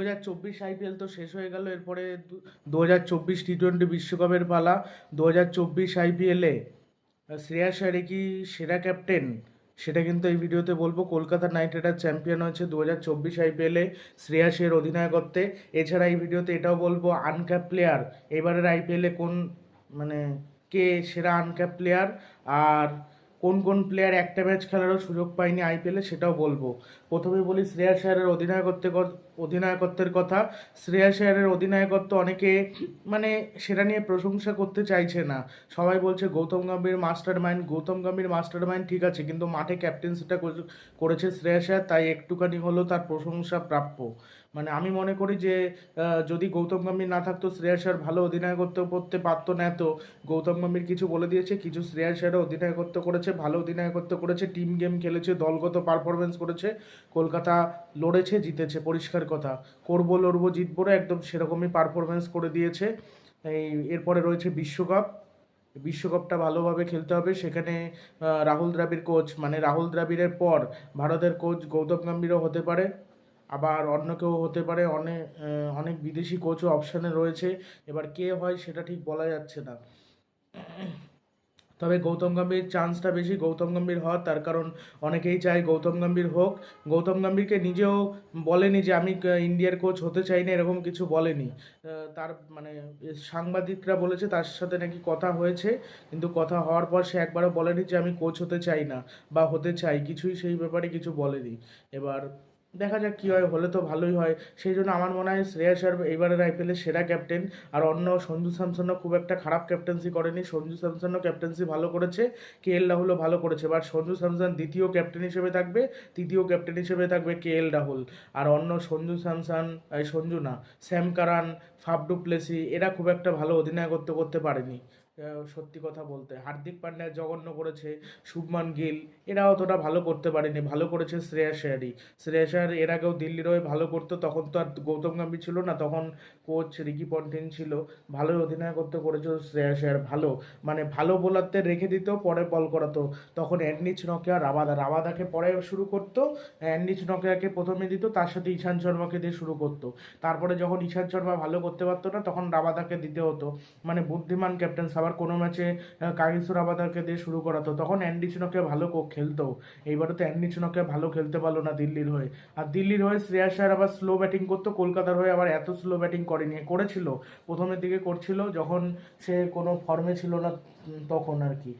দু হাজার চব্বিশ আইপিএল তো শেষ হয়ে গেল, এরপরে দু হাজার চব্বিশ টি টোয়েন্টি বিশ্বকাপের পালা, দু হাজার চব্বিশ আইপিএলে শ্রেয়া আয়ারে কি সেরা ক্যাপ্টেন সেটা কিন্তু এই ভিডিওতে বলব। কলকাতা নাইট রাইডার চ্যাম্পিয়ন হয়েছে দু হাজার চব্বিশ আইপিএলে শ্রেয়াসের অধিনায়কত্বে। এছাড়া এই ভিডিওতে এটাও বলব, আনক্যাপ প্লেয়ার। এবারের আইপিএলে কোন মানে কে সেরা আনক্যাপ প্লেয়ার? আর কোন কোন প্লেয়ার একটা ম্যাচ খেলারও সুযোগ পায়নি আইপিএলে সেটাও বলব। প্রথমে বলি শ্রেয়াস আয়ারের অধিনায়কত্বের ক- অধিনায়কত্বের কথা। শ্রেয়া আয়ারের অধিনায়কত্ব অনেকে মানে সেটা নিয়ে প্রশংসা করতে চাইছে না। সবাই বলছে, Gautam Gambhir mastermind Gautam Gambhir mastermind ঠিক আছে, কিন্তু মাঠে ক্যাপ্টেন্সিটা করেছে শ্রেয়া আয়ার তাই একটুখানি হলেও তার প্রশংসা প্রাপ্য। মানে আমি মনে করি যে যদি গৌতম গম্ভীর না থাকতো, শ্রেয়া আয়ার ভালো অধিনায়কত্ব করতে পারতো না তো গৌতম গম্ভীর কিছু বলে দিয়েছে, কিছু শ্রেয়া আয়ারও অধিনায়কত্ব করেছে, ভালো অধিনায়কত্ব করেছে টিম গেম খেলেছে, দলগত পারফরমেন্স করেছে, কলকাতা লড়েছে, জিতেছে, পরিষ্কার কথা। করব লড়বো জিতবো না, একদম সেরকমই পারফরমেন্স করে দিয়েছে। এই এরপরে রয়েছে বিশ্বকাপ। বিশ্বকাপটা ভালোভাবে খেলতে হবে। সেখানে রাহুল দ্রাবিড় কোচ মানে রাহুল দ্রাবিড়ের পর ভারতের কোচ গৌতম গম্ভীরও হতে পারে। আবার অন্য কেউ হতে পারে। অনেক অনেক বিদেশি কোচও অপশানে রয়েছে। এবার কে হয় সেটা ঠিক বলা যাচ্ছে না। তবে গৌতম গম্ভীর চান্সটা বেশি। গৌতম গম্ভীর হওয়ার তার কারণ অনেকেই চায় গৌতম গম্ভীর হোক। গৌতম গম্ভীরকে নিজেও বলেনি যে আমি ইন্ডিয়ার কোচ হতে চাই না এরকম কিছু বলেনি। তার মানে সাংবাদিকরা বলেছে তার সাথে নাকি কথা হয়েছে, কিন্তু কথা হওয়ার পর সে একবারও বলেনি যে আমি কোচ হতে চাই না বা হতে চাই। কিছুই সেই ব্যাপারে কিছু বলেনি। এবার দেখা যাক কী হয়, হলে তো ভালোই হয়। সেই জন্য আমার মনে হয় শ্রেয়াস আর এইবারের আইপিএলের সেরা ক্যাপ্টেন আর অন্য সঞ্জু স্যামসনও খুব একটা খারাপ ক্যাপ্টেন্সি করেনি। সঞ্জু স্যামসনও ক্যাপ্টেন্সি ভালো করেছে কে এল রাহুলও ভালো করেছে এবার সঞ্জু স্যামসন দ্বিতীয় ক্যাপ্টেন হিসেবে থাকবে, তৃতীয় ক্যাপ্টেন হিসেবে থাকবে কে এল রাহুল। আর অন্য সঞ্জু স্যামসন সঞ্জু না স্যাম কারান প্লেসি এরা খুব একটা ভালো অধিনায়কত্ব করতে পারেনি। সত্যি কথা বলতে। হার্দিক পান্ডিয়া জঘন্য করেছে, শুভমান গিল এরা অতটা ভালো করতে পারেনি। ভালো করেছে শ্রেয়া শেয়ারি শ্রেয়া শেয়ারি এর আগেও দিল্লির হয়ে ভালো করতো, তখন তো আর গৌতম গম্ভীর ছিল না, তখন কোচ রিকি পন্টিন ছিল, ভালোই অধিনায়কত্ব করেছিল শ্রেয়াস আয়ার ভালো মানে ভালো বোলারদের রেখে দিত, পরে বল করাতো। তখন অ্যান্ডিচ নকিয়া রাবাদা, রাবাদাকে পরে শুরু করতো অ্যান্ডিচ নকিয়াকে প্রথমে দিত, তার সাথে ঈশান শর্মাকে দিয়ে শুরু করতো। তারপরে যখন ঈশান শর্মা ভালো করতে পারতো না, তখন রাবাদাকে দিতে হতো। মানে বুদ্ধিমান ক্যাপ্টেন আবার কোনো ম্যাচে কাগিসু রাবাদাকে দিয়ে শুরু করাতো। তখন অ্যান্ডি চুনকে ভালো খেলতো। এইবারে তো অ্যান্ডি চুনকে ভালো খেলতে পারল না দিল্লির হয়ে। আর দিল্লির হয়ে শ্রেয়াস আবার স্লো ব্যাটিং করতো, কলকাতার হয়ে আবার এত স্লো ব্যাটিং করেনি, করেছিল। প্রথমের দিকে করছিল, যখন সে কোনো ফর্মে ছিল না তখন আর কি।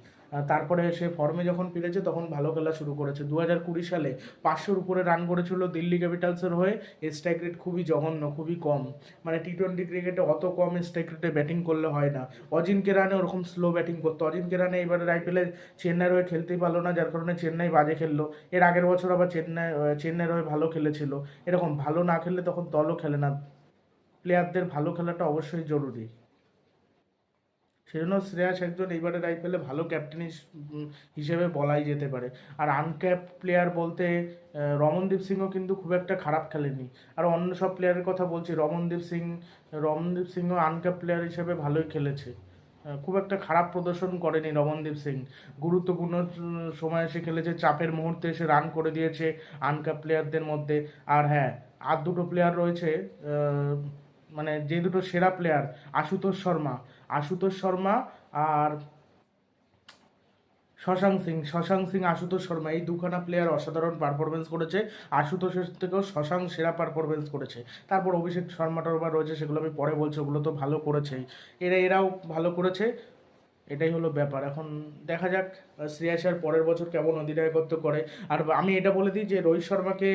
তারপরে সে ফর্মে যখন ফিরেছে, তখন ভালো খেলা শুরু করেছে। দু হাজার কুড়ি সালে পাঁচশোর উপরে রান করেছিল দিল্লি ক্যাপিটালসের হয়ে। স্ট্রাইক রেট খুবই জঘন্য, খুবই কম। মানে টি টোয়েন্টি ক্রিকেটে অত কম স্ট্রাইক রেটে ব্যাটিং করলে হয় না। অজিনকে রানে ওরকম স্লো ব্যাটিং করতো। অজিনকে রানে এবারে আইপিএলে চেন্নাইয়ের হয়ে খেলতেই পারল না, যার কারণে চেন্নাই বাজে খেললো। এর আগের বছর আবার চেন্নাই, চেন্নাইয়ের হয়ে ভালো খেলেছিল। এরকম ভালো না খেললে তখন দলও খেলে না। প্লেয়ারদের ভালো খেলাটা অবশ্যই জরুরি। সেজন্য শ্রেয়াস একজন এইবারের আইপিএলে ভালো ক্যাপ্টেন হিসেবে বলাই যেতে পারে। আর আনক্যাপ প্লেয়ার বলতে রমনদীপ সিংও কিন্তু খুব একটা খারাপ খেলেনি। আর অন্য সব প্লেয়ারের কথা বলছি, রমনদীপ সিং, রমনদীপ সিংও আনক্যাপ প্লেয়ার হিসেবে ভালোই খেলেছে। খুব একটা খারাপ প্রদর্শন করেনি রমনদীপ সিং। গুরুত্বপূর্ণ সময় এসে খেলেছে, চাপের মুহূর্তে এসে রান করে দিয়েছে আনক্যাপ প্লেয়ারদের মধ্যে। আর হ্যাঁ আর দুটো প্লেয়ার রয়েছে মানে যে দুটো সেরা প্লেয়ার আশুতোষ শর্মা। আশুতোষ শর্মা আর শশাঙ্ক সিং। শশাঙ্ক সিং, আশুতোষ শর্মা এই দুখানা প্লেয়ার অসাধারণ পারফরমেন্স করেছে। আশুতোষের থেকেও শশাঙ্ক সেরা পারফরমেন্স করেছে। তারপর অভিষেক শর্মা টর্মা রয়েছে, সেগুলো আমি পরে বলছি, ওগুলো তো ভালো করেছেই। এরা, এরাও ভালো করেছে। এটাই হলো ব্যাপার। এখন দেখা যাক শ্রেয়াস আর পরের বছর কেমন অধিনায়কত্ব করে? আর আমি এটা বলে দিই যে রোহিত শর্মাকে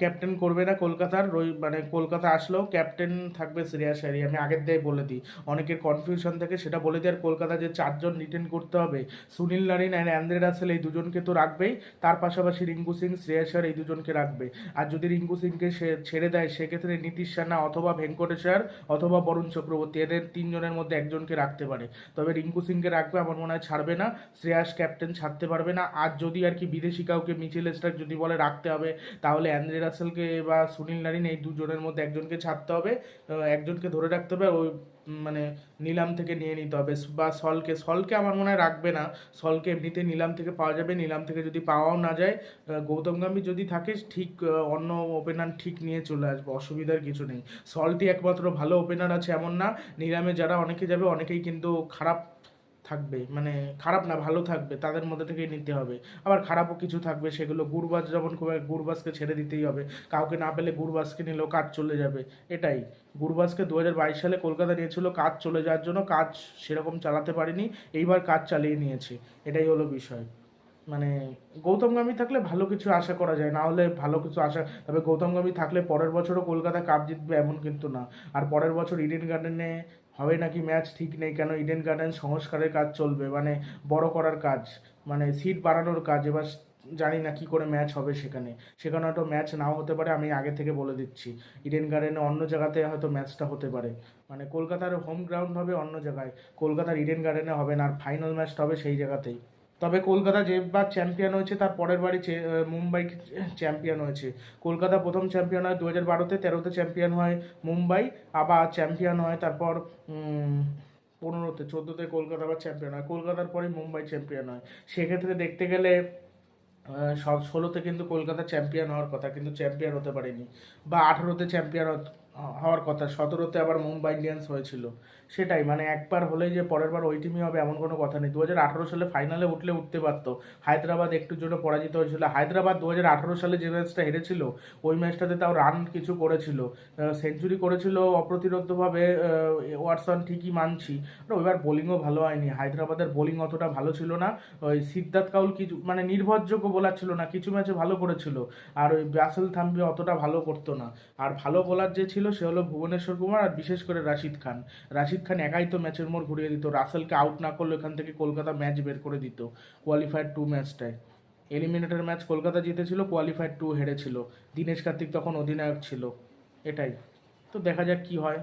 ক্যাপ্টেন করবে না কলকাতার। রোহিত মানে কলকাতা আসলেও ক্যাপ্টেন থাকবে শ্রেয়াস আয়ারই আমি আগের দিয়ে বলে দিই। অনেকের কনফিউশন থাকে, সেটা বলে দিই, আর কলকাতা যে চারজন রিটেন করতে হবে, Sunil Narine and Andre Russell, এই দুজনকে তো রাখবেই। তার পাশাপাশি রিঙ্কু সিং শ্রেয়াস আয়ার এই দুজনকে রাখবে। আর যদি রিঙ্কু সিংকে সে ছেড়ে দেয়, সেক্ষেত্রে নীতিশ সানা অথবা ভেঙ্কটেশ্বর অথবা বরুণ চক্রবর্তী, এদের তিনজনের মধ্যে একজনকে রাখতে পারে। তবে রিঙ্কু সিংকে রাখবে, আমার মনে হয় ছাড়বে না। শ্রেয়াস ক্যাপ্টেন ছাড়তে পারবে না। আর যদি আর কি বিদেশি কাউকে মিচেল স্টার্ক যদি বলে রাখতে হবে, তাহলে অ্যান্দ্রে রাসেলকে বা সুনীল নারিন এই দুজনের মধ্যে একজনকে ছাড়তে হবে একজনকে ধরে রাখতে হবে ওই মানে নিলাম থেকে নিয়ে নিতে হবে। বা সলকে সলকে আমার মনে হয় রাখবে না। সলকে এমনিতে নিলাম থেকে পাওয়া যাবে। নিলাম থেকে যদি পাওয়াও না যায় গৌতম গম্ভীর যদি থাকে ঠিক অন্য ওপেনার ঠিক নিয়ে চলে আসবে, অসুবিধার কিছু নেই। সলটি একমাত্র ভালো ওপেনার আছে এমন না। নিলামে যারা অনেকে যাবে, অনেকেই কিন্তু খারাপ থাকবে মানে খারাপ না, ভালো থাকবে, তাদের মধ্যে থেকেই নিতে হবে। আবার খারাপও কিছু থাকবে, সেগুলো গুরবাজ খুব গুরবাজকে ছেড়ে দিতেই হবে, কাউকে না পেলে গুরবাজকে নিলেও কাজ চলে যাবে, এটাই। গুরবাজকে দু হাজার বাইশ সালে কলকাতা নিয়েছিল কাজ চলে যাওয়ার জন্য, কাজ সেরকম চালাতে পারিনি, এইবার কাজ চালিয়ে নিয়েছে, এটাই হলো বিষয়। মানে গৌতম থাকলে ভালো কিছু আশা করা যায়, না হলে ভালো কিছু আশা, তবে গৌতম থাকলে পরের বছরও কলকাতা কাপ জিতবে এমন কিন্তু না। আর পরের বছর ইডেন গার্ডেনে হবে নাকি ম্যাচ ঠিক নেই? কেন ইডেন গার্ডেন সংস্কারের কাজ চলবে? মানে বড় করার কাজ মানে সিট বাড়ানোর কাজ, এবার জানি না কী করে ম্যাচ হবে সেখানে। সেখানে হয়তো ম্যাচ নাও হতে পারে, আমি আগে থেকে বলে দিচ্ছি। ইডেন গার্ডেনে অন্য জায়গাতে হয়তো ম্যাচটা হতে পারে। মানে কলকাতার হোম গ্রাউন্ড হবে অন্য জায়গায়। কলকাতার ইডেন গার্ডেনে হবে না, আর ফাইনাল ম্যাচটা হবে সেই জায়গাতেই। তবে কলকাতা যেবার চ্যাম্পিয়ন হয়েছে, তার পরের বারই মুম্বাই চ্যাম্পিয়ন হয়েছে। কলকাতা প্রথম চ্যাম্পিয়ন হয় দু হাজার বারোতে তেরোতে চ্যাম্পিয়ন হয় মুম্বাই, আবার চ্যাম্পিয়ন হয় তারপর পনেরোতে চোদ্দোতে কলকাতা আবার চ্যাম্পিয়ন হয়। কলকাতার পরে মুম্বাই চ্যাম্পিয়ন হয়। সেক্ষেত্রে দেখতে গেলে সব ষোলোতে কিন্তু কলকাতা চ্যাম্পিয়ন হওয়ার কথা, কিন্তু চ্যাম্পিয়ন হতে পারেনি। বা আঠেরোতে চ্যাম্পিয়ন হওয়ার কথা। সতেরোতে আবার মুম্বাই ইন্ডিয়ান্স হয়েছিল। সেটাই মানে একবার হলেই যে পরের বার ওই টিমই হবে এমন কোনো কথা নেই। দু হাজার আঠারো সালে ফাইনালে উঠলে উঠতে পারতো। হায়দ্রাবাদ একটুর জন্য পরাজিত হয়েছিল। হায়দ্রাবাদ দু হাজার আঠারো সালে যে ম্যাচটা হেরেছিল, ওই ম্যাচটাতে তাও রান কিছু করেছিল। সেঞ্চুরি করেছিল অপ্রতিরোধ্যভাবে ওয়াটসন ঠিকই মানছি। ওইবার বোলিংও ভালো হয়নি। হায়দ্রাবাদের বোলিং অতটা ভালো ছিল না। ওই সিদ্ধার্থ কাউল কিছু মানে নির্ভরযোগ্য বোলার ছিল না। কিছু ম্যাচে ভালো করেছিল। আর ওই ব্যাসেল থাম্বি অতটা ভালো করতো না। আর ভালো বোলার যে ছিল সে হলো ভুবনেশ্বর কুমার আর বিশেষ করে রাশিদ খান। রাশিদ খান একাই তো ম্যাচের মোড় ঘুরিয়ে দিত। রাসেলকে আউট না করলে এখান থেকে কলকাতা ম্যাচ বের করে দিত। কোয়ালিফায়ার টু ম্যাচটায়। এলিমিনেটর ম্যাচ কলকাতা জিতেছিল কোয়ালিফায়ার টু হেরেছিল। দীনেশ কার্তিক তখন অধিনায়ক ছিল। এটাই। তো দেখা যাক কি হয়।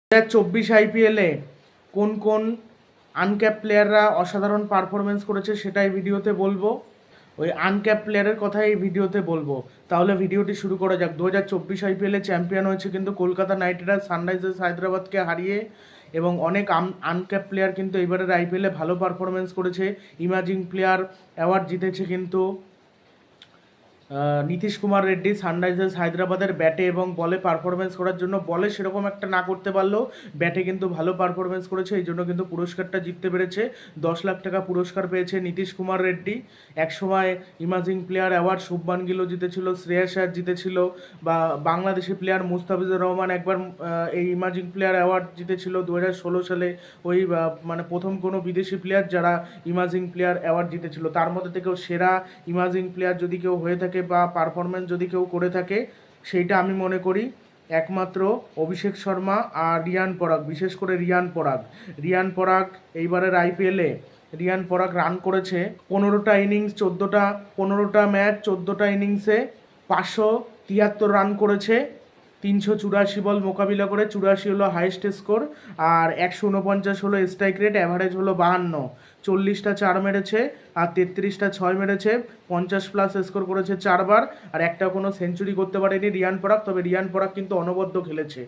দু হাজার চব্বিশ আইপিএলে কোন কোন আনক্যাপ প্লেয়াররা অসাধারণ পারফরমেন্স করেছে সেটাই ভিডিওতে বলব। ওই আনক্যাপ প্লেয়ারের কথা এই ভিডিওতে বলব। তাহলে ভিডিওটি শুরু করা যাক। দু হাজার চব্বিশ আইপিএলে চ্যাম্পিয়ন হয়েছে কিন্তু কলকাতা নাইট রাইডার্স সানরাইজার্স হায়দ্রাবাদকে হারিয়ে এবং অনেক আনক্যাপ প্লেয়ার কিন্তু এবারের আইপিএলে ভালো পারফরমেন্স করেছে। ইমাজিং প্লেয়ার অ্যাওয়ার্ড জিতেছে কিন্তু নীতিশ কুমার রেড্ডি, সানরাইজার্স হায়দ্রাবাদের ব্যাটে এবং বলে পারফরমেন্স করার জন্য বলে সেরকম একটা না করতে পারলেও ব্যাটে কিন্তু ভালো পারফরমেন্স করেছে, এই জন্য কিন্তু পুরস্কারটা জিততে পেরেছে। দশ লাখ টাকা পুরস্কার পেয়েছে নীতিশ কুমার রেড্ডি। একসময় ইমাজিং প্লেয়ার অ্যাওয়ার্ড শুভমান গিলও জিতেছিল, শ্রেয়া আয়ার জিতেছিল বা বাংলাদেশি প্লেয়ার মুস্তাফিজুর রহমান একবার এই ইমাজিং প্লেয়ার অ্যাওয়ার্ড জিতেছিল দু হাজার ষোলো সালে। ওই মানে প্রথম কোনো বিদেশি প্লেয়ার যারা ইমাজিং প্লেয়ার অ্যাওয়ার্ড জিতেছিল, তার মধ্যে থেকেও সেরা ইমাজিং প্লেয়ার যদি কেউ হয়ে থাকে বা পারফরমেন্স যদি কেউ করে থাকে, সেইটা আমি মনে করি একমাত্র অভিষেক শর্মা আর রিয়ান পরাগ, বিশেষ করে রিয়ান পরাগ। রিয়ান পরাগ এইবারের আইপিএলে রিয়ান পরাগ রান করেছে পনেরোটা ইনিংস চোদ্দোটা, পনেরোটা ম্যাচ চোদ্দোটা ইনিংসে পাঁচশো তিয়াত্তর রান করেছে। তিনশো চুরাশি বল মোকাবিলা করে চুরাশি হলো হাইস্ট স্কোর আর একশো উনপঞ্চাশ হলো স্ট্রাইক রেট অ্যাভারেজ হলো বাহান্ন। চল্লিশটা চার মেরেছে, আর তেত্রিশটা ছয় মেরেছে, পঞ্চাশ প্লাস স্কোর করেছে চারবার, আর একটা কোনো সেঞ্চুরি করতে পারেনি রিয়ান পরাগ, তবে রিয়ান পরাগ কিন্তু অনবদ্য খেলেছে।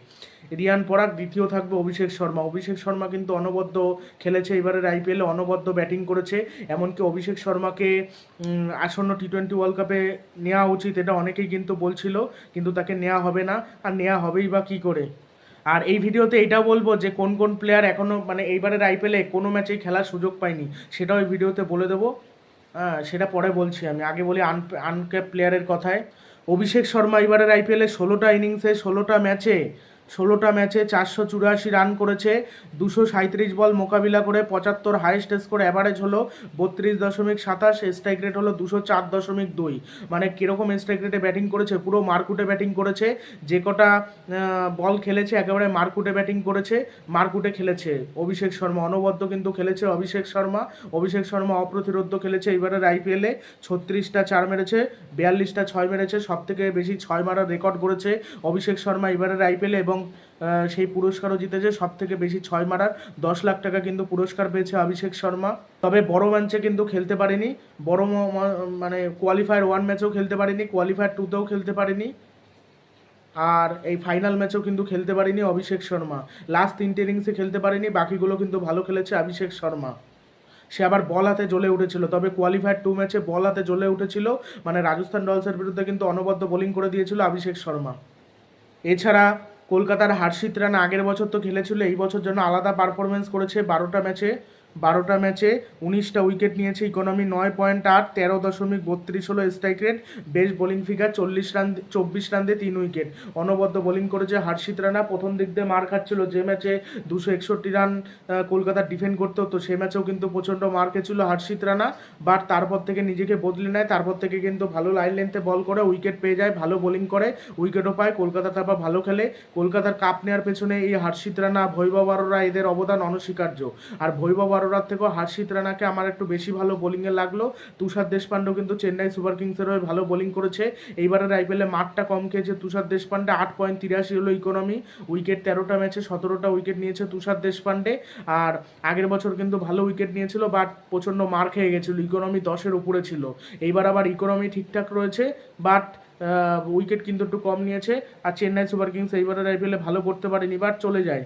রিয়ান পরাগ, দ্বিতীয় থাকবে অভিষেক শর্মা। অভিষেক শর্মা কিন্তু অনবদ্য খেলেছে, এবারের আইপিএলে অনবদ্য ব্যাটিং করেছে। এমনকি অভিষেক শর্মাকে আসন্ন টি টোয়েন্টি ওয়ার্ল্ড কাপে নেওয়া উচিত, এটা অনেকেই কিন্তু বলছিল, কিন্তু তাকে নেওয়া হবে না। আর নেওয়া হবেই বা কী করে? আর এই ভিডিওতে এটাও বলব যে, কোন কোন প্লেয়ার এখনও মানে এইবারের আইপিএলে কোনো ম্যাচেই খেলার সুযোগ পায়নি, সেটাও এই ভিডিওতে বলে দেবো। হ্যাঁ সেটা পরে বলছি আমি। আগে বলি আন আনক্যাপ প্লেয়ারের কথায়। অভিষেক শর্মা এবারের আইপিএলে ষোলোটা ইনিংসে ষোলোটা ম্যাচে ষোলোটা ম্যাচে চারশো চুরাশি রান করেছে, দুশো সাঁত্রিশ বল মোকাবিলা করে পঁচাত্তর হাইয়েস্ট স্কোর অ্যাভারেজ হলো বত্রিশ দশমিক সাতাশ স্ট্রাইক রেট হলো দুশো চার দশমিক দুই। মানে কীরকম স্ট্রাইক রেটে ব্যাটিং করেছে? পুরো মারকুটে ব্যাটিং করেছে, যে কটা বল খেলেছে একেবারে মারকুটে ব্যাটিং করেছে, মারকুটে খেলেছে অভিষেক শর্মা। অনবদ্য কিন্তু খেলেছে অভিষেক শর্মা অভিষেক শর্মা অপ্রতিরোধ্য খেলেছে এবারের আইপিএলে ছত্রিশটা চার মেরেছে, বিয়াল্লিশটা ছয় মেরেছে সব থেকে বেশি ছয় মারার রেকর্ড করেছে অভিষেক শর্মা এবারের আইপিএলে এবং সেই পুরস্কারও জিতেছে। সব থেকে বেশি ছয় মারার দশ লাখ টাকা কিন্তু পুরস্কার পেয়েছে অভিষেক শর্মা। তবে বড় ম্যাচে কিন্তু খেলতে পারেনি। বড় মানে কোয়ালিফায়ার ওয়ান ম্যাচেও খেলতে পারেনি কোয়ালিফায়ার টুতেও খেলতে পারেনি। আর এই ফাইনাল ম্যাচেও কিন্তু খেলতে পারেনি অভিষেক শর্মা। লাস্ট তিনটে ইনিংসে খেলতে পারেনি, বাকিগুলো কিন্তু ভালো খেলেছে অভিষেক শর্মা। সে আবার বল হাতে জ্বলে উঠেছিল, তবে কোয়ালিফায়ার টু ম্যাচে বল হাতে জ্বলে উঠেছিল। মানে রাজস্থান রয়্যালসের বিরুদ্ধে কিন্তু অনবদ্য বোলিং করে দিয়েছিল অভিষেক শর্মা। এছাড়া কলকাতার হার্ষিত রানা আগের বছর তো খেলেছিল, এই বছর জন্য আলাদা পারফরমেন্স করেছে বারোটা ম্যাচে বারোটা ম্যাচে উনিশটা উইকেট নিয়েছে ইকোনমি, নয় পয়েন্ট আট, তেরো দশমিক বত্রিশ হলো strike rate. Best bowling figure, চল্লিশ রান, চব্বিশ রান দিয়ে তিন উইকেট। অনবদ্য বোলিং করেছে হার্ষিত রানা। প্রথম দিক দিয়ে মার খাচ্ছিল যে ম্যাচে দুশো একষট্টি রান কলকাতা ডিফেন্ড করতে হতো সেই ম্যাচেও কিন্তু প্রচণ্ড মার খেয়েছিল হার্ষিত রানা। বাট তারপর থেকে নিজেকে বদলে নেয়। তারপর থেকে কিন্তু ভালো লাইন লেন্থে বল করে, উইকেট পেয়ে যায়, ভালো বোলিং করে, উইকেটও পায়। কলকাতা তারপর ভালো খেলে। কলকাতার কাপ নেওয়ার পেছনে এই হার্ষিত রানা ভৈবব আরোরা এদের অবদান অনস্বীকার্য। আর ভৈবব আরোরার থেকেও হার্ষিত রানাকে আমার একটু বেশি ভালো বোলিংয়ে লাগল। তুষার দেশপান্ডেও কিন্তু চেন্নাই সুপার কিংসের হয়ে ভালো বোলিং করেছে। এইবারের আইপিএলে মাঠটা কম খেয়েছে তুষার দেশপান্ডে আট পয়েন্ট তিরাশি হলো ইকোনমি উইকেট তেরোটা ম্যাচে সতেরোটা উইকেট নিয়েছে তুষার দেশপান্ডে আর আগের বছর কিন্তু ভালো উইকেট নিয়েছিল বাট প্রচণ্ড মার খেয়ে গেছিল ইকোনমি দশের উপরে ছিল। এইবার আবার ইকোনমি ঠিকঠাক রয়েছে বাট উইকেট কিন্তু একটু কম নিয়েছে। আর চেন্নাই সুপার কিংস এইবারের আইপিএলে ভালো করতে পারেনি বাট চলে যায়।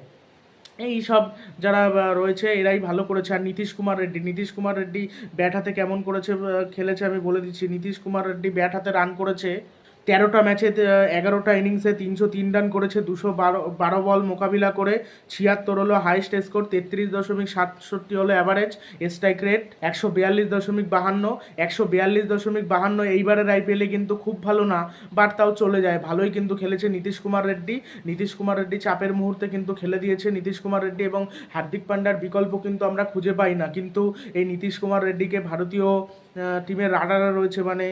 এই সব যারা রয়েছে, এরাই ভালো করেছে। আর নীতিশ কুমার রেড্ডি, নীতিশ কুমার রেড্ডি ব্যাট হাতে কেমন করেছে খেলেছে আমি বলে দিচ্ছি। নীতিশ কুমার রেড্ডি ব্যাট হাতে রান করেছে। তেরোটা ম্যাচে এগারোটা ইনিংসে তিনশো তিন রান করেছে, দুশো বারো বারো বল মোকাবিলা করে ছিয়াত্তর হলো হাইস্ট স্কোর তেত্রিশ দশমিক সাতষট্টি হলো অ্যাভারেজ স্ট্রাইক রেট একশো বিয়াল্লিশ দশমিক বাহান্ন, একশো বিয়াল্লিশ দশমিক বাহান্ন এইবারের আইপিএলে কিন্তু খুব ভালো না বাট তাও চলে যায়। ভালোই কিন্তু খেলেছে নীতিশ কুমার রেড্ডি। নীতিশ কুমার রেড্ডি চাপের মুহূর্তে কিন্তু খেলে দিয়েছে নীতিশ কুমার রেড্ডি এবং হার্দিক পান্ডার বিকল্প কিন্তু আমরা খুঁজে পাই না। কিন্তু এই নীতিশ কুমার রেড্ডিকে ভারতীয় টিমের রাডারে রয়েছে মানে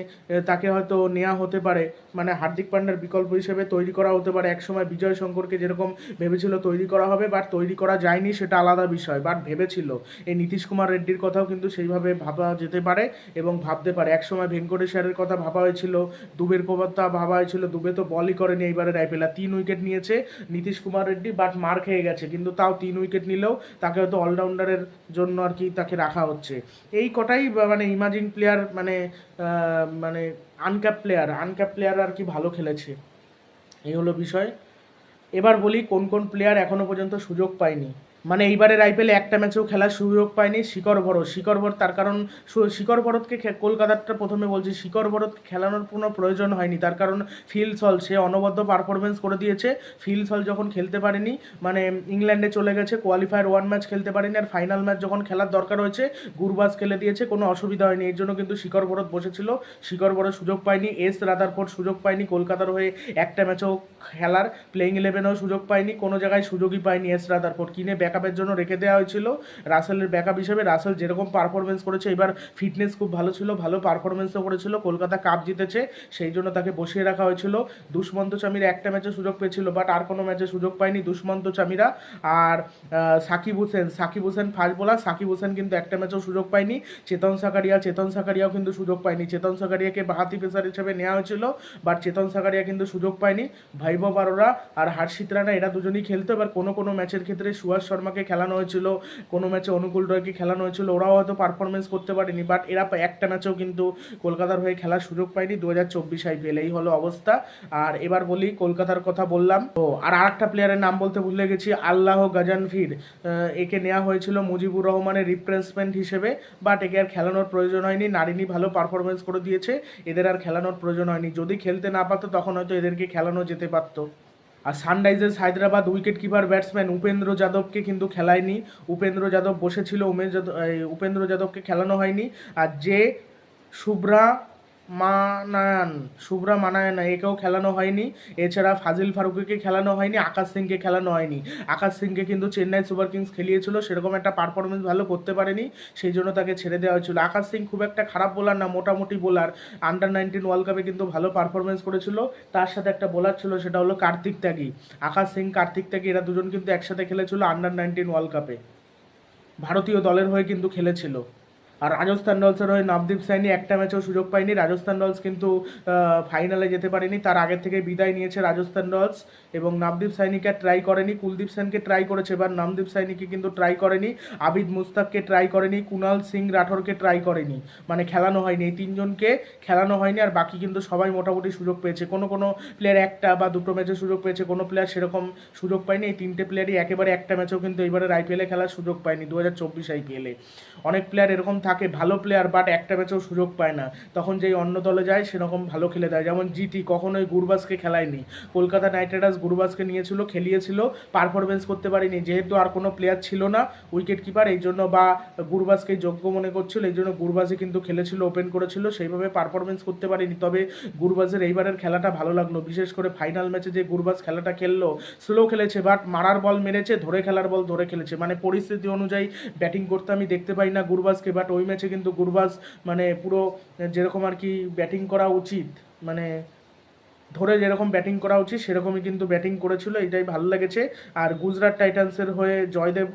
তাকে হয়তো নেওয়া হতে পারে। মানে হার্দিক পান্ডার বিকল্প হিসেবে তৈরি করা হতে পারে। একসময় বিজয় শঙ্করকে যেরকম ভেবেছিল তৈরি করা হবে, বাট তৈরি করা যায়নি, সেটা আলাদা বিষয়, বাট ভেবেছিল। এই নীতিশ কুমার রেড্ডির কথাও কিন্তু সেইভাবে ভাবা যেতে পারে এবং ভাবতে পারে। একসময় ভেঙ্কটেশ্বরের কথা ভাবা হয়েছিল, দুবের কথা ভাবা হয়েছিল, দুবে তো বলই করেনি এইবারের আইপিএল। তিন উইকেট নিয়েছে নীতিশ কুমার রেড্ডি, বাট মার খেয়ে গেছে, কিন্তু তাও তিন উইকেট নিলেও তাকে হয়তো অলরাউন্ডারের জন্য আর কি তাকে রাখা হচ্ছে। এই কটাই মানে ইমাজিং প্লেয়ার মানে মানে আনক্যাপ প্লেয়ার আনক্যাপ প্লেয়ার আর কি ভালো খেলেছে। এই হলো বিষয়। এবার বলি কোন কোন প্লেয়ার এখনও পর্যন্ত সুযোগ পায়নি। মানে এইবারের আইপিএলে একটা ম্যাচেও খেলার সুযোগ পায়নি শিকর ভরত। শিকর ভরত তার কারণ শিকর ভরতকে কলকাতারটা প্রথমে বলছি শিকর ভরতকে খেলানোর কোনো প্রয়োজন হয়নি। তার কারণ ফিল সল, সে অনবদ্য পারফরমেন্স করে দিয়েছে। ফিল সল যখন খেলতে পারেনি মানে ইংল্যান্ডে চলে গেছে কোয়ালিফায়ার ওয়ান ম্যাচ খেলতে পারেনি আর ফাইনাল ম্যাচ যখন খেলার দরকার হয়েছে, গুরবাজ খেলে দিয়েছে, কোনো অসুবিধা হয়নি। এর জন্য কিন্তু শিকর ভরত বসেছিল। শিকর ভরত সুযোগ পায়নি, এস রাদারফোর্ড সুযোগ পায়নি, কলকাতার হয়ে একটা ম্যাচও খেলার প্লেইং ইলেভেনেও সুযোগ পায়নি, কোনো জায়গায় সুযোগই পায়নি এস রাদারফোর্ড। কিনে ব্যাকআপের জন্য রেখে দেওয়া হয়েছিল। রাসেলের ব্যাকআপ হিসেবে রাসেল যেরকম পারফরমেন্স করেছে, এবার ফিটনেস খুব ভালো ছিল, ভালো পারফরমেন্সও করেছিল। কলকাতা কাপ জিতেছে, সেই জন্য তাকে বসিয়ে রাখা হয়েছিল। দুষ্মন্ত চামিরা একটা ম্যাচে সুযোগ পেয়েছিল বাট আর কোনো ম্যাচে সুযোগ পায়নি দুষ্মন্ত চামিরা। আর সাকিব হোসেন সাকিব হোসেন ফাস্ট বোলার সাকিব হোসেন কিন্তু একটা ম্যাচেও সুযোগ পায়নি। চেতন সাকারিয়া, চেতন সাকারিয়াও কিন্তু সুযোগ পায়নি। চেতন সাকারিয়াকে বাহাতি পেসার হিসেবে নেওয়া হয়েছিল বাট চেতন সাকারিয়া কিন্তু সুযোগ পায়নি। ভাইব বারোরা আর হার্ষিত রানা, এরা দুজনেই খেলতো। এবার কোনো কোনো ম্যাচের ক্ষেত্রে সুভাষ শর্মাকে খেলানো হয়েছিল। কোনো ম্যাচে অনুকূল রয়কে খেলানো হয়েছিল ওরাও হয়তো পারফরমেন্স করতে পারেনি বাট এরা একটা ম্যাচেও কিন্তু কলকাতার হয়ে খেলার সুযোগ পায়নি দু হাজার চব্বিশ আইপিএল এই হলো অবস্থা। আর এবার বলি কলকাতার কথা বললাম। তো আর আরেকটা প্লেয়ারের নাম বলতে ভুলে গেছি আল্লাহ গাজানফির আহ, একে নেওয়া হয়েছিল মুজিবুর রহমানের রিপ্লেসমেন্ট হিসেবে বাট একে আর খেলানোর প্রয়োজন হয়নি। নারিনী ভালো পারফরমেন্স করে দিয়েছে এদের আর খেলানোর প্রয়োজন হয়নি। যদি খেলতে না পারতো তখন হয়তো এদেরকে খেলানো যেতে পারতো। আর Sunrisers Hyderabad wicket keeper batsman Upendra যাদবকে কিন্তু খেলায়নি। উপেন্দ্র যাদব বসেছিল, উমেশ যাদব উপেন্দ্র যাদবকে খেলানো হয়নি। আর যে শুভ্রা মানায়ন, শুভ্রা মানায়ন, একেও খেলানো হয়নি। এছাড়া ফাজিল ফারুকিকে খেলানো হয়নি, আকাশ সিংকে খেলানো হয়নি। আকাশ সিংকে কিন্তু চেন্নাই সুপার কিংস খেলিয়েছিল, সেরকম একটা পারফরমেন্স ভালো করতে পারেনি, সেই জন্য তাকে ছেড়ে দেওয়া হয়েছিল। আকাশ সিং খুব একটা খারাপ বোলার না, মোটামুটি বোলার আন্ডার নাইনটিন ওয়ার্ল্ড কাপে কিন্তু ভালো পারফরমেন্স করেছিল। তার সাথে একটা বোলার ছিল, সেটা হলো কার্তিক ত্যাগী। আকাশ সিং, কার্তিক ত্যাগী, এরা দুজন কিন্তু একসাথে খেলেছিল আন্ডার নাইনটিন ওয়ার্ল্ড কাপে ভারতীয় দলের হয়ে কিন্তু খেলেছিল। আর রাজস্থান রয়্যালসের হয়ে নবদীপ সাইনি একটা ম্যাচেও সুযোগ পায়নি। রাজস্থান রয়্যালস কিন্তু ফাইনালে যেতে পারেনি। তার আগের থেকে বিদায় নিয়েছে রাজস্থান রয়্যালস এবং নবদীপ সাইনিকে ট্রাই করেনি। কুলদীপ সেনকে ট্রাই করেছে, এবার নবদীপ সাইনিকে কিন্তু ট্রাই করেনি। আবিদ মুস্তাককে ট্রাই করেনি। কুনাল সিং রাঠোরকে ট্রাই করেনি। মানে খেলানো হয়নি। এই তিনজনকে খেলানো হয়নি আর বাকি কিন্তু সবাই মোটামুটি সুযোগ পেয়েছে। কোনো কোনো প্লেয়ার একটা বা দুটো ম্যাচে সুযোগ পেয়েছে, কোনো প্লেয়ার সেরকম সুযোগ পায়নি। এই তিনটে প্লেয়ারই একেবারে একটা ম্যাচেও কিন্তু এবারের আইপিএলে খেলার সুযোগ পায়নি। দু হাজার চব্বিশ আইপিএলে অনেক প্লেয়ার এরকম থাকে ভালো প্লেয়ার বাট একটা ম্যাচেও সুযোগ পায় না। তখন যেই অন্য দলে যায়, সেরকম ভালো খেলে দেয়। যেমন জিটি কখনোই গুরবাজকে খেলায়নি। কলকাতা নাইট রাইডার্স গুরবাজকে নিয়েছিল, খেলিয়েছিল পারফরমেন্স করতে পারেনি। যেহেতু আর কোনো প্লেয়ার ছিল না উইকেট কিপার এই জন্য বা গুরবাজকে যোগ্য মনে করছিল, এই জন্য গুরবাজই কিন্তু খেলেছিল ওপেন করেছিল, সেইভাবে পারফরমেন্স করতে পারেনি। তবে গুরবাজের এইবারের খেলাটা ভালো লাগল। বিশেষ করে ফাইনাল ম্যাচে যে গুরবাজ খেলাটা খেললো স্লো খেলেছে বাট মারার বল মেরেছে, ধরে খেলার বল ধরে খেলেছে। মানে পরিস্থিতি অনুযায়ী ব্যাটিং করতে আমি দেখতে পাই না গুরবাজকে বাট ওই ম্যাচে কিন্তু গুরবাজ মানে পুরো যেরকম আর কি ব্যাটিং করা উচিত মানে ধরে যেরকম ব্যাটিং করা উচিত, সেরকমই কিন্তু ব্যাটিং করেছিল এটাই ভালো লেগেছে। আর গুজরাট টাইটান্সের হয়ে জয়দেব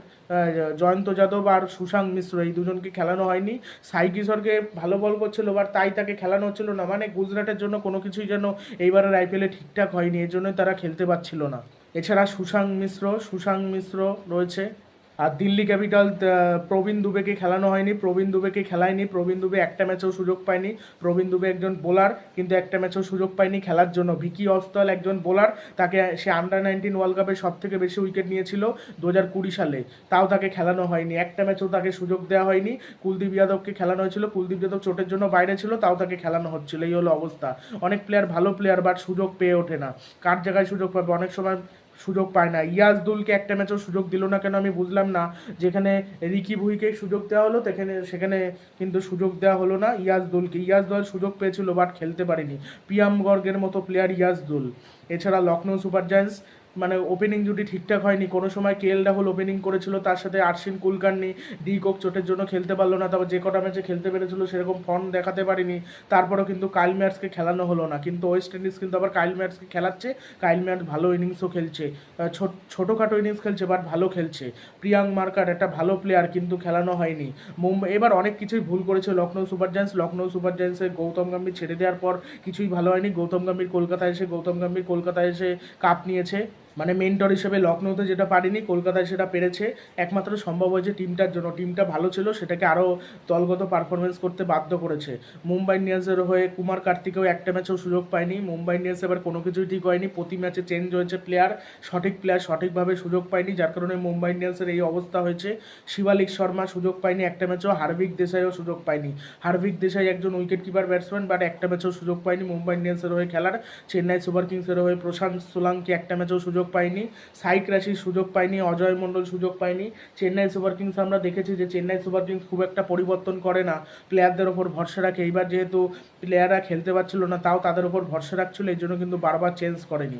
জয়ন্ত যাদব আর সুশান্ত মিশ্র এই দুজনকে খেলানো হয়নি। সাই কিশোরকে ভালো বল করছিল বাট তাই তাকে খেলানো হচ্ছিল না মানে গুজরাটের জন্য কোনো কিছুই যেন এইবারের আইপিএলে ঠিকঠাক হয়নি এর জন্যই তারা খেলতে পারছিল না। এছাড়া সুশান্ত মিশ্র সুশান্ত মিশ্র রয়েছে। আর দিল্লি ক্যাপিটাল প্রবীণ দুবেকে খেলানো হয়নি, প্রবীণ দুবেকে খেলায়নি, প্রবীণ দুবে একটা ম্যাচেও সুযোগ পায়নি, প্রবীণ দুবে একজন বোলার, কিন্তু একটা ম্যাচেও সুযোগ পায়নি খেলার জন্য। ভিকি অস্তল একজন বোলার, তাকে সে আন্ডার নাইনটিন ওয়ার্ল্ড কাপে সব থেকে বেশি উইকেট নিয়েছিল দু হাজার কুড়ি সালে। তাও তাকে খেলানো হয়নি, একটা ম্যাচেও তাকে সুযোগ দেওয়া হয়নি। কুলদীপ যাদবকে খেলানো হয়েছিল, কুলদীপ যাদব চোটের জন্য বাইরে ছিল, তাও তাকে খেলানো হচ্ছিল, এই হলো অবস্থা। অনেক প্লেয়ার ভালো প্লেয়ার বাট সুযোগ পেয়ে ওঠে না। কার জায়গায় সুযোগ পাবে? অনেক সময় সুযোগ পায় না। ইয়াজদুলকে একটা ম্যাচও সুযোগ দিল না কেন আমি বুঝলাম না। যেখানে রিকি ভুইকে সুযোগ দেওয়া হলো সেখানে সেখানে কিন্তু সুযোগ দেওয়া হলো না ইয়াজদুলকে। ইয়াজদুল সুযোগ পেয়েছিল বাট খেলতে পারেনি। পিয়াম গর্গের মতো প্লেয়ার ইয়াজদুল। এছাড়া লখনৌ সুপার জায়ান্টস মানে ওপেনিং জুটি ঠিকঠাক হয়নি, কোনো সময় কে এল রাহুল ওপেনিং করেছিল, তার সাথে আরশিন কুলকার্নি ডি কোক চোটের জন্য খেলতে পারল না, তারপর যে কটা ম্যাচে খেলতে পেরেছিল সেরকম ফর্ম দেখাতে পারিনি, তারপরেও কিন্তু কাইল ম্যাটসকে খেলানো হলো না, কিন্তু ওয়েস্ট ইন্ডিজ কিন্তু আবার কাইল ম্যাটসকে খেলাচ্ছে কাইল ম্যাটস ভালো ইনিংসও খেলছে ছোট- ছোটোখাটো ইনিংস খেলছে বাট ভালো খেলছে প্রিয়াঙ্ক মার্কার একটা ভালো প্লেয়ার কিন্তু খেলানো হয়নি মুম্বাই এবার অনেক কিছুই ভুল করেছে Lucknow Super Giants Lucknow Super জায়ান্টসে Gautam Gambhir ছেড়ে দেওয়ার পর কিছুই ভালো হয়নি, গৌতম গম্ভীর কলকাতায় এসে, গৌতম গম্ভীর কলকাতায় এসে কাপ নিয়েছে মানে মেন্টর হিসেবে লখনৌতে যেটা পারিনি, কলকাতায় সেটা পেরেছে। একমাত্র সম্ভব হয়েছে টিমটার জন্য। টিমটা ভালো ছিল, সেটাকে আরও দলগত পারফরমেন্স করতে বাধ্য করেছে। মুম্বাই ইন্ডিয়ান্সের হয়ে কুমার কার্তিকেও একটা ম্যাচেও সুযোগ পায়নি। মুম্বাই ইন্ডিয়ান্স এবার কোনো কিছুই ঠিক হয়নি। প্রতি ম্যাচে চেঞ্জ হয়েছে প্লেয়ার সঠিক প্লেয়ার সঠিকভাবে সুযোগ পায়নি, যার কারণে মুম্বাই ইন্ডিয়ান্সের এই অবস্থা হয়েছে। শিবালিক শর্মা সুযোগ পায়নি, একটা ম্যাচেও। হার্ভিক দেশাইও সুযোগ পায়নি। হার্ভিক দেশাই একজন উইকেট কিপার ব্যাটসম্যান বাট একটা ম্যাচেও সুযোগ পায়নি মুম্বাই ইন্ডিয়ান্সের হয়ে খেলার। চেন্নাই সুপার কিংসের হয়ে প্রশান্ত সোলাঙ্কি একটা ম্যাচেও সুযোগ পায়নি সাইক রাশি সুযোগ পায়নি অজয় মণ্ডল সুযোগ পায়নি চেন্নাই সুপার কিংস আমরা দেখেছি যে চেন্নাই সুপার কিংস খুব একটা পরিবর্তন করে না। প্লেয়ারদের ওপর ভরসা রাখে, এইবার যেহেতু প্লেয়াররা খেলতে পারছিল না, তাও তাদের ওপর ভরসা রাখছিল, এই জন্য কিন্তু বারবার চেঞ্জ করেনি।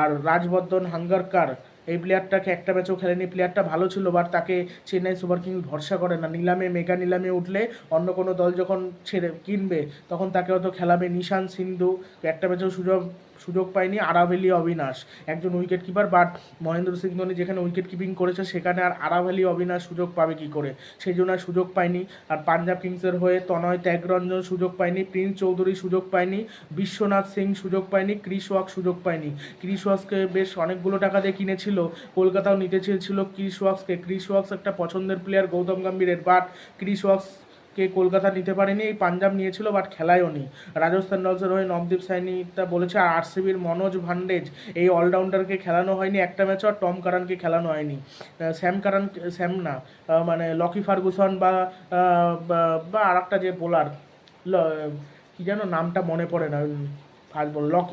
আর রাজবর্ধন, হাঙ্গারকার, এই প্লেয়ারটাকে একটা ম্যাচও খেলেনি, প্লেয়ারটা ভালো ছিল, বাট তাকে চেন্নাই সুপার কিংস ভরসা করে না। নিলামে, মেগা নিলামে উঠলে অন্য কোনো দল যখন ছেড়ে কিনবে, তখন তাকে হয়তো খেলাবে নিশান সিন্ধু, একটা ম্যাচেও সুযোগ সুযোগ পায়নি আরাভেলি অবিনাশ, একজন wicket keeper but Mahendra Singh Dhoni যেখানে উইকেট কিপিং করেছে সেখানে আর আরাভেলি অবিনাশ সুযোগ পাবে কি করে? সেই জন্য আর সুযোগ পায়নি। আর পাঞ্জাব কিংসের হয়ে তনয় ত্যাগরঞ্জন সুযোগ পায়নি, প্রিন্স চৌধুরী সুযোগ পায়নি, বিশ্বনাথ সিং সুযোগ পায়নি, ক্রিস ওয়াক সুযোগ পায়নি। ক্রিস ওয়াক্সকে বেশ অনেকগুলো টাকা দিয়ে কিনেছিল, কলকাতাও নিতে চেয়েছিল ক্রিস ওয়াক্সকে। ক্রিস ওয়াক্স একটা পছন্দের প্লেয়ার গৌতম গম্ভীরের বাট ক্রিস ওয়াক্স কে কলকাতা নিতে পারেনি, এই পাঞ্জাব নিয়েছিল বাট খেলায়ও নি রাজস্থান রয়্যালসের হয়ে নবদীপ সাইনিটা বলেছে, আর আরসিবির মনোজ ভান্ডেজ, এই অলরাউন্ডারকে খেলানো হয়নি, একটা ম্যাচও আর টম কারানকে খেলানো হয়নি। স্যাম কারান, স্যাম না মানে লকি ফার্গুসন বা- বা আর একটা যে বোলার কি যেন নামটা মনে পড়ে না ফার্স্ট বল লক,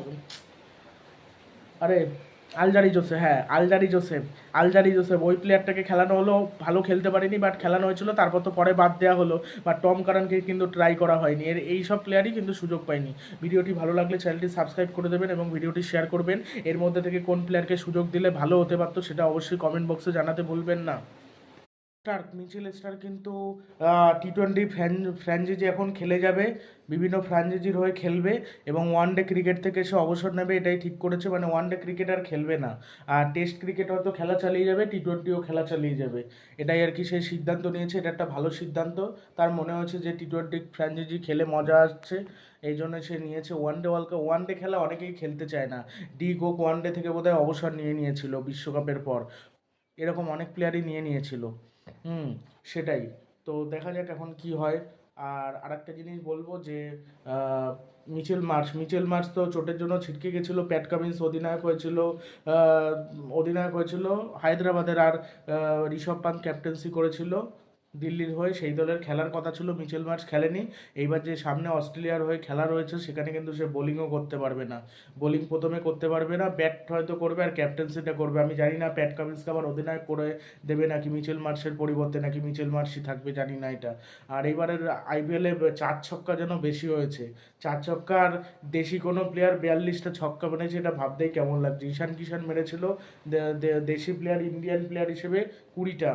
আরে আলজারি জোসেফ হ্যাঁ আলজারি জোসেফ। আলজারি জোসেফ, ওই প্লেয়ারটাকে খেলানো হলো, ভালো খেলতে পারেনি বাট খেলানো হয়েছিল, তারপর তো পরে বাদ দেওয়া হলো বা টম কারণকে কিন্তু ট্রাই করা হয়নি। এর এই সব প্লেয়ারই কিন্তু সুযোগ পায়নি। ভিডিওটি ভালো লাগলে চ্যানেলটি সাবস্ক্রাইব করে দেবেন এবং ভিডিওটি শেয়ার করবেন। এর মধ্যে থেকে কোন প্লেয়ারকে সুযোগ দিলে ভালো হতে পারতো, সেটা অবশ্যই কমেন্ট বক্সে জানাতে ভুলবেন না। স্টার্ক মিচেল স্টার কিন্তু টি টোয়েন্টি ফ্র্যাঞ্চাইজি এখন খেলে যাবে, বিভিন্ন ফ্র্যাঞ্চাইজির হয়ে খেলবে এবং ওয়ান ডে ক্রিকেট থেকে সে অবসর নেবে, এটাই ঠিক করেছে মানে ওয়ান ডে ক্রিকেট আর খেলবে না। আর টেস্ট ক্রিকেট হয়তো খেলা চালিয়ে যাবে টি টোয়েন্টিও খেলা চালিয়ে যাবে। এটাই আর কি সে সিদ্ধান্ত নিয়েছে, এটা একটা ভালো সিদ্ধান্ত। তার মনে হয়েছে যে টি টোয়েন্টি ফ্র্যাঞ্চাইজি খেলে মজা আসছে, এই জন্য সে নিয়েছে one day world cup one day খেলা অনেকেই খেলতে চায় না। ডি গোক ওয়ান ডে থেকে বোধহয় অবসর নিয়ে নিয়েছিল বিশ্বকাপের পর। এরকম অনেক প্লেয়ারই নিয়ে নিয়েছিল। হুম, সেটাই। তো দেখা যাক এখন কি হয়। আর আরেকটা জিনিস বলব যে মিচেল মার্চ মিচেল মার্চ তো চোটের জন্য ছিটকে গেছিল, প্যাট কামিন্স অধিনায়ক হয়েছিল অধিনায়ক হয়েছিল হায়দ্রাবাদের আর ঋষভ পান্ত ক্যাপ্টেন্সি করেছিল। দিল্লির হয়ে সেই দলের খেলার কথা ছিল। মিচেল মার্শ খেলেনি। এইবার যে সামনে অস্ট্রেলিয়ার হয়ে খেলা রয়েছে, সেখানে কিন্তু সে বোলিংও করতে পারবে না। বোলিং প্রথমে করতে পারবে না। ব্যাট হয়তো করবে আর ক্যাপ্টেন্সিটা করবে। আমি জানি না প্যাট কামিন্সকে আবার অধিনায়ক করে দেবে নাকি মিচেল মার্শের পরিবর্তে, নাকি মিচেল মার্শই থাকবে, জানি না এটা। আর এবারের আইপিএলে চার ছক্কা যেন বেশি হয়েছে। চার ছক্কা আর দেশি কোনো প্লেয়ার বিয়াল্লিশটা ছক্কা মেরেছে, এটা ভাবতেই কেমন লাগছে। ঈশান কিষান মেরেছিল। দেশি প্লেয়ার ইন্ডিয়ান প্লেয়ার হিসেবে কুড়িটা।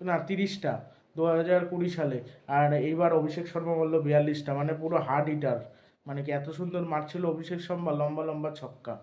না, তিরিশটা দু হাজার কুড়ি সালে। আর এইবার অভিষেক শর্মা বলল বিয়াল্লিশটা মানে পুরো হার্ড হিটার মানে কি এত সুন্দর মারছিল অভিষেক শর্মা, লম্বা লম্বা ছক্কা।